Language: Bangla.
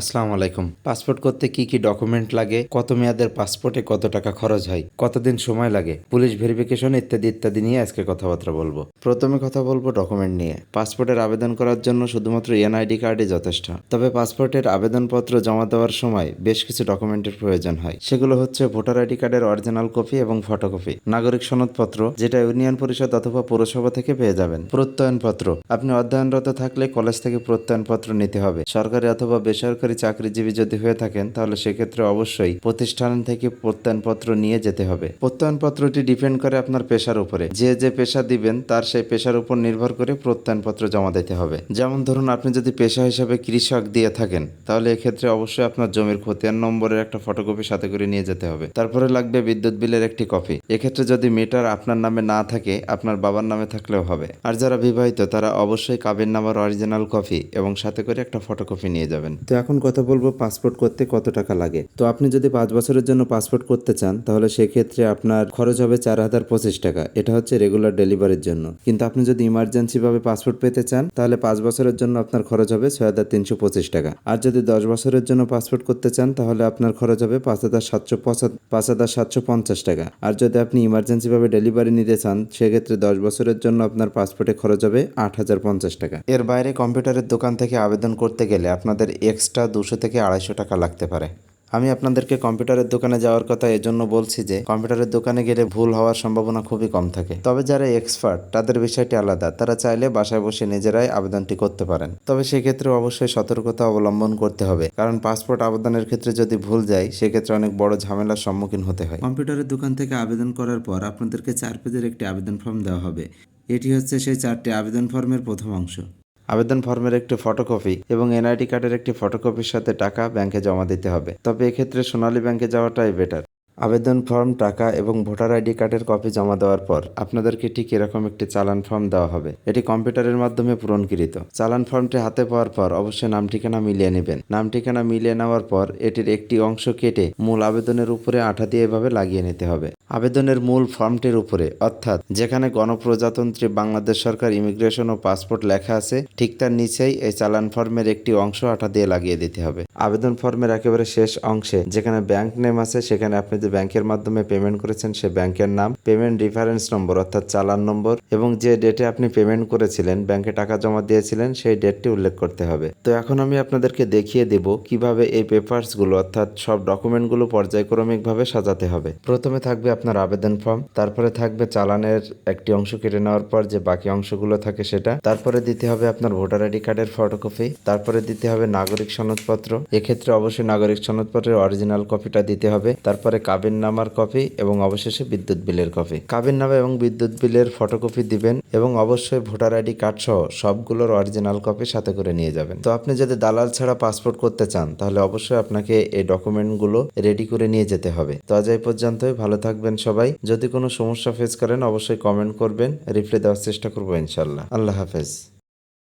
আসসালামু আলাইকুম। পাসপোর্ট করতে কি কি ডকুমেন্ট লাগে? কত মেয়াদের পাসপোর্টে কত টাকা খরচ হয়? কতদিন সময় লাগে? পুলিশ ভেরিফিকেশন ইত্যাদি ইত্যাদি নিয়ে আজকে কথাবার্তা বলব। প্রথমে কথা বলব ডকুমেন্ট নিয়ে। পাসপোর্টের আবেদন করার জন্য শুধুমাত্র এনআইডি কার্ডই যথেষ্ট। তবে পাসপোর্টের আবেদনপত্র জমা দেওয়ার সময় বেশ কিছু ডকুমেন্টের প্রয়োজন হয়। সেগুলো হচ্ছে ভোটার আইডি কার্ডের অরিজিনাল কপি এবং ফটোকপি, নাগরিক সনদপত্র, যেটা ইউনিয়ন পরিষদ অথবা পৌরসভা থেকে পেয়ে যাবেন। প্রত্যয়নপত্র, আপনি অধ্যয়নরত থাকলে কলেজ থেকে প্রত্যয়নপত্র নিতে হবে। সরকারি অথবা বেসরকারি চাকরিজীবী যদি হয়ে থাকেন, তাহলে সেক্ষেত্রে অবশ্যই প্রতিষ্ঠান থেকে প্রত্যয়নপত্র নিয়ে যেতে হবে। প্রত্যয়নপত্রটি ডিপেন্ড করে আপনার পেশার উপরে। যে যে পেশা দিবেন, তার সেই পেশার উপর নির্ভর করে প্রত্যয়নপত্র জমা দিতে হবে। যেমন ধরুন, আপনি যদি পেশা হিসাবে কৃষক দিয়ে থাকেন, তাহলে এক্ষেত্রে অবশ্যই আপনার জমির খতিয়ান নম্বরের একটা ফটোকপি সাথে করে নিয়ে যেতে হবে। তারপরে লাগবে বিদ্যুৎ বিলের একটি কপি এক্ষেত্রে যদি মিটার আপনার নামে না থাকে, আপনার বাবার নামে থাকলেও হবে। আর যারা বিবাহিত, তারা অবশ্যই কাবিন নামার অরিজিনাল কপি এবং সাথে করে একটা ফটোকপি নিয়ে যাবেন। তো এখন কথা বলব পাসপোর্ট করতে কত টাকা লাগে। তো আপনি যদি পাঁচ বছরের জন্য পাসপোর্ট করতে চান, তাহলে সেক্ষেত্রে আপনার খরচ হবে চার হাজার পঁচিশ টাকা। এটা হচ্ছে রেগুলার ডেলিভারির জন্য। কিন্তু আপনি যদি ইমার্জেন্সি ভাবে পাসপোর্ট পেতে চান, তাহলে পাঁচ বছরের জন্য আপনার খরচ হবে ছয় হাজার তিনশো পঁচিশ টাকা। আর যদি দশ বছরের জন্য পাসপোর্ট করতে চান, তাহলে আপনার খরচ হবে পাঁচ হাজার সাতশো পাঁচ হাজার সাতশো পঞ্চাশ টাকা। আর যদি আপনি ইমার্জেন্সি ভাবে ডেলিভারি নিতে চান, সেক্ষেত্রে দশ বছরের জন্য আপনার পাসপোর্টে খরচ হবে আট হাজার পঞ্চাশ টাকা। এর বাইরে কম্পিউটারের দোকান থেকে আবেদন করতে গেলে আপনাদের এক্সট্রা দুশো থেকে আড়াইশো টাকা লাগতে পারে। আমি আপনাদেরকে কম্পিউটারের দোকানে যাওয়ার কথা এজন্য বলছি যে, কম্পিউটারের দোকানে গেলে ভুল হওয়ার সম্ভাবনা খুবই কম থাকে। তবে যারা এক্সপার্ট তাদের বিষয়টি আলাদা। তারা চাইলে বাসায় বসে নিজেরাই আবেদনটি করতে পারেন। তবে সেক্ষেত্রে অবশ্যই সতর্কতা অবলম্বন করতে হবে। কারণ পাসপোর্ট আবেদনের ক্ষেত্রে যদি ভুল যায়, সেক্ষেত্রে অনেক বড় ঝামেলার সম্মুখীন হতে হয়। কম্পিউটারের দোকান থেকে আবেদন করার পর আপনাদেরকে চার পেজের একটি আবেদন ফর্ম দেওয়া হবে। এটি হচ্ছে সেই চারটি আবেদন ফর্মের প্রথম অংশ। আবেদন ফর্মের একটি ফটোকপি এবং এনআইডি কার্ডের একটি ফটোকপির সাথে টাকা ব্যাংকে জমা দিতে হবে। তবে এক্ষেত্রে সোনালী ব্যাংকে যাওয়াটাই বেটার আবেদন ফর্ম টাকা এবং ভোটার আইডি কার্ডের কপি জমা দেওয়ার পর আপনাদেরকে ঠিক এরকম একটি চালান ফর্ম দেওয়া হবে। এটি কম্পিউটারের মাধ্যমে পূরণকৃত। চালান ফর্মটি হাতে পাওয়ার পর অবশ্যই নাম, ঠিকানা মিলিয়ে নেবেন। নাম, ঠিকানা মিলিয়ে নেওয়ার পর এটির একটি অংশ কেটে মূল আবেদনের উপরে আঠা দিয়ে এভাবে লাগিয়ে নিতে হবে। আবেদনের মূল ফর্মটির উপরে, অর্থাৎ যেখানে গণপ্রজাতন্ত্রী বাংলাদেশ সরকার ইমিগ্রেশন ও পাসপোর্ট লেখা আছে, ঠিক তার নিচেই এই চালান ফর্মের একটি অংশ আঠা দিয়ে লাগিয়ে দিতে হবে। আবেদন ফর্মের একেবারে শেষ অংশে যেখানে ব্যাংক নেম আছে, সেখানে আপনি যে ব্যাংকের মাধ্যমে পেমেন্ট করেছেন সে ব্যাংকের নাম পেমেন্ট রেফারেন্স নম্বর অর্থাৎ চালান নম্বর, এবং যে ডেটে আপনি পেমেন্ট করেছিলেন, ব্যাংকে টাকা জমা দিয়েছিলেন, সেই ডেটটি উল্লেখ করতে হবে। তো এখন আমি আপনাদেরকে দেখিয়ে দেব কীভাবে এই পেপারসগুলো অর্থাৎ সব ডকুমেন্টগুলো পর্যায়ক্রমিকভাবে সাজাতে হবে। প্রথমে থাকবে আপনার আবেদন ফর্ম তারপরে থাকবে চালানের একটি অংশ কেটে নেওয়ার পর যে বাকি অংশগুলো থাকে সেটা, তারপরে দিতে হবে আপনার ভোটার আইডি কার্ডের ফটোকপি তারপরে দিতে হবে নাগরিক সনদপত্র, এক্ষেত্রে অবশ্যই নাগরিক সনদপত্রের অরিজিনাল কপিটা দিতে হবে, তারপরে কাবিন নামার কপি এবং অবশেষে বিদ্যুৎ বিলের কপি কাবিন নামা এবং বিদ্যুৎ বিলের ফটোকপি দিবেন এবং অবশ্যই ভোটার আইডি কার্ড সহ সবগুলোর অরিজিনাল কপি সাথে করে নিয়ে যাবেন। তো আপনি যদি দালাল ছাড়া পাসপোর্ট করতে চান, তাহলে অবশ্যই আপনাকে এই ডকুমেন্টগুলো রেডি করে নিয়ে যেতে হবে। তো আজ এই পর্যন্তই, ভালো থাকবেন সবাই। যদি কোনো সমস্যা ফেস করেন, অবশ্যই কমেন্ট করবেন। রিপ্লাই দেওয়ার চেষ্টা করব ইনশাল্লাহ আল্লাহ হাফেজ।